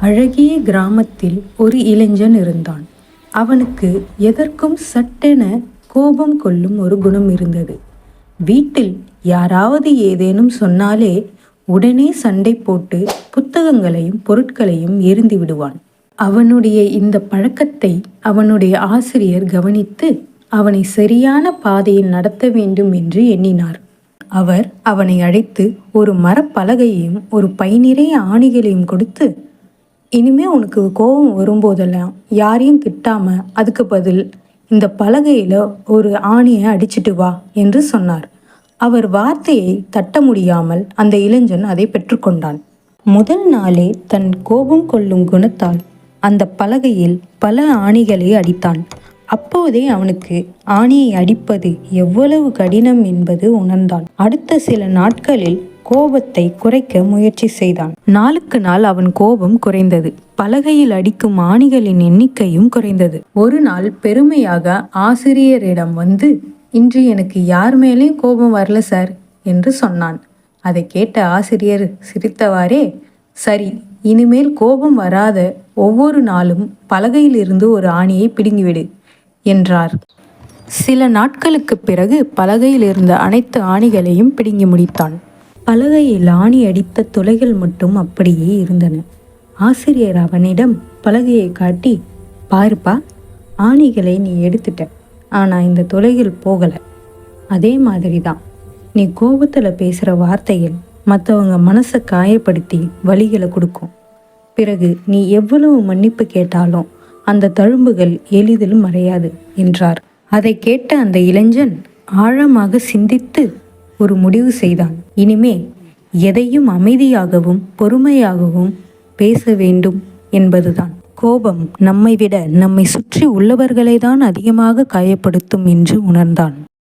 அழகிய கிராமத்தில் ஒரு இளைஞன் இருந்தான். அவனுக்கு எதற்கும் சட்டென கோபம் கொள்ளும் ஒரு குணம் இருந்தது. வீட்டில் யாராவது ஏதேனும் சொன்னாலே உடனே சண்டை போட்டு புத்தகங்களையும் பொருட்களையும் எரிந்து விடுவான். அவனுடைய இந்த பழக்கத்தை அவனுடைய ஆசிரியர் கவனித்து அவனை சரியான பாதையில் நடத்த வேண்டும் என்று எண்ணினார். அவர் அவனை அழைத்து ஒரு மரப்பலகையையும் ஒரு பை நிறைய ஆணிகளையும் கொடுத்து இனிமே உனக்கு கோபம் வரும்போதெல்லாம் யாரையும் திட்டாமல் அதுக்கு பதில் இந்த பலகையில் ஒரு ஆணியை அடிச்சிட்டு வா என்று சொன்னார். அவர் வார்த்தையை தட்ட முடியாமல் அந்த இளைஞன் அதை பெற்றுக்கொண்டான். முதல் நாளே தன் கோபம் கொள்ளும் குணத்தால் அந்த பலகையில் பல ஆணிகளை அடித்தான். அப்போதே அவனுக்கு ஆணியை அடிப்பது எவ்வளவு கடினம் என்பது உணர்ந்தான். அடுத்த சில நாட்களில் கோபத்தை குறைக்க முயற்சி செய்தான். நாளுக்கு நாள் அவன் கோபம் குறைந்தது. பலகையில் அடிக்கும் ஆணிகளின் எண்ணிக்கையும் குறைந்தது. ஒரு நாள் பெருமையாக ஆசிரியரிடம் வந்து இன்று எனக்கு யார் மேலேயும் கோபம் வரல சார் என்று சொன்னான். அதை கேட்ட ஆசிரியர் சிரித்தவாறே சரி இனிமேல் கோபம் வராத ஒவ்வொரு நாளும் பலகையிலிருந்து ஒரு ஆணியை பிடுங்கிவிடு என்றார். சில நாட்களுக்கு பிறகு பலகையில் இருந்த அனைத்து ஆணிகளையும் பிடுங்கி முடித்தான். பலகையில் ஆணி அடித்த துளைகள் மட்டும் அப்படியே இருந்தன. ஆசிரியர் அவனிடம் பலகையை காட்டி பாருப்பா ஆணிகளை நீ எடுத்துட்ட. ஆனால் இந்த துளைகள் போகலை. அதே மாதிரி தான் நீ கோபத்தில் பேசுகிற வார்த்தைகள் மற்றவங்க மனசை காயப்படுத்தி வழிகளை கொடுக்கும். பிறகு நீ எவ்வளவு மன்னிப்பு கேட்டாலும் அந்த தழும்புகள் எளிதில் மறையாது என்றார். அதை கேட்ட அந்த இளைஞன் ஆழமாக சிந்தித்து ஒரு முடிவு செய்தான். இனிமே எதையும் அமைதியாகவும் பொறுமையாகவும் பேச வேண்டும் என்பதுதான். கோபம் நம்மை விட நம்மை சுற்றி உள்ளவர்களை தான் அதிகமாக காயப்படுத்தும் என்று உணர்ந்தான்.